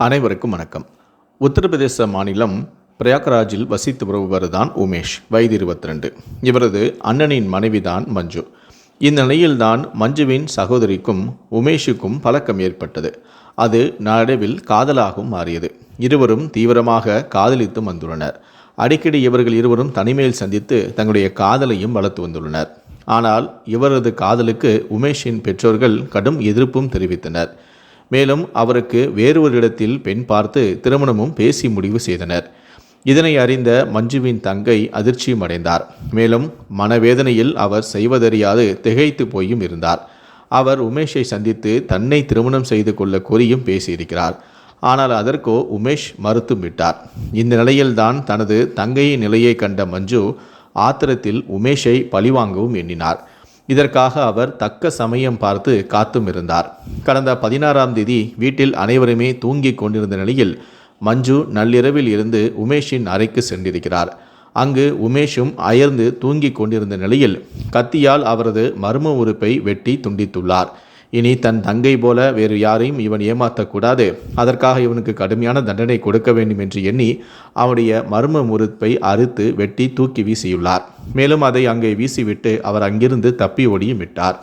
அனைவருக்கும் வணக்கம். உத்தரப்பிரதேச மாநிலம் பிரயாக்ராஜில் வசித்து வருபவர் தான் உமேஷ் வயது இருபத்தி ரெண்டு இவரது அண்ணனின் மனைவிதான் மஞ்சு. இந்த நிலையில்தான் மஞ்சுவின் சகோதரிக்கும் உமேஷுக்கும் பழக்கம் ஏற்பட்டது. அது நடுவில் காதலாகவும் மாறியது. இருவரும் தீவிரமாக காதலித்து வந்துள்ளனர். அடிக்கடி இவர்கள் இருவரும் தனிமையில் சந்தித்து தங்களுடைய காதலையும் வளர்த்து வந்துள்ளனர். ஆனால் இவரது காதலுக்கு உமேஷின் பெற்றோர்கள் கடும் எதிர்ப்பும் தெரிவித்தனர். மேலும் அவருக்கு வேறு ஒரு இடத்தில் பெண் பார்த்து திருமணமும் பேசி முடிவு செய்தனர். இதனை அறிந்த மஞ்சுவின் தங்கை அதிர்ச்சியும் அடைந்தார். மேலும் மனவேதனையில் அவர் செய்வதறியாது திகைத்து போயும் இருந்தார். அவர் உமேஷை சந்தித்து தன்னை திருமணம் செய்து கொள்ள கோரியும் பேசியிருக்கிறார். ஆனால் அதற்கோ உமேஷ் மறுத்தும் விட்டார். இந்த நிலையில்தான் தனது தங்கையின் நிலையை கண்ட மஞ்சு ஆத்திரத்தில் உமேஷை பழிவாங்கவும் எண்ணினார். இதற்காக அவர் தக்க சமயம் பார்த்து காத்தும் இருந்தார். கடந்த பதினாறாம் தேதி வீட்டில் அனைவருமே தூங்கிக் கொண்டிருந்த நிலையில் மஞ்சு நள்ளிரவில் இருந்து உமேஷின் அறைக்கு சென்றிருக்கிறார். அங்கு உமேஷும் அயர்ந்து தூங்கிக் கொண்டிருந்த நிலையில் கத்தியால் அவரது மர்ம உறுப்பை வெட்டி துண்டித்துள்ளார். இனி தன் தங்கை போல வேறு யாரையும் இவன் ஏமாற்றக்கூடாது அதற்காக இவனுக்கு கடுமையான தண்டனை கொடுக்க வேண்டும் என்று எண்ணி அவனுடைய மர்ம முறுப்பை அறுத்து வெட்டி தூக்கி வீசியுள்ளார். மேலும் அதை அங்கே வீசிவிட்டு அவர் அங்கிருந்து தப்பி ஓடியும் விட்டார்.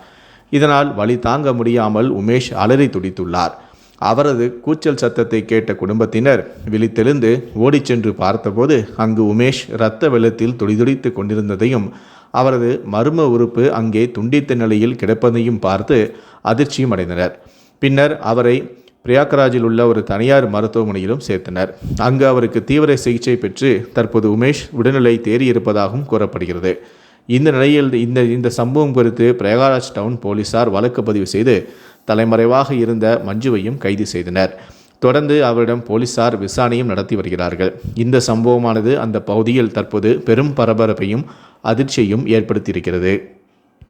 இதனால் வழி தாங்க முடியாமல் உமேஷ் அலறி துடித்துள்ளார். அவரது கூச்சல் சத்தத்தை கேட்ட குடும்பத்தினர் விழித்தெழுந்து ஓடிச் சென்று பார்த்தபோது அங்கு உமேஷ் இரத்த வெள்ளத்தில் துடிதுடித்து கொண்டிருந்ததையும் அவரது மர்ம உறுப்பு அங்கே துண்டித்த நிலையில் கிடப்பதையும் பார்த்து அதிர்ச்சியும் அடைந்தனர். பின்னர் அவரை பிரயாக்ராஜில் உள்ள ஒரு தனியார் மருத்துவமனையிலும் சேர்த்தனர். அங்கு அவருக்கு தீவிர சிகிச்சை பெற்று தற்போது உமேஷ் உடல்நிலை தேறியிருப்பதாகவும் கூறப்படுகிறது. இந்த நிலையில் இந்த இந்த சம்பவம் குறித்து பிரயாகராஜ் டவுன் போலீசார் வழக்கு பதிவு செய்து தலைமறைவாக இருந்த மஞ்சுவையும் கைது செய்தனர். தொடர்ந்து அவரிடம் போலீசார் விசாரணையும் நடத்தி வருகிறார்கள். இந்த சம்பவமானது அந்த பகுதியில் தற்போது பெரும் பரபரப்பையும் அதிர்ச்சியையும் ஏற்படுத்தியிருக்கிறது.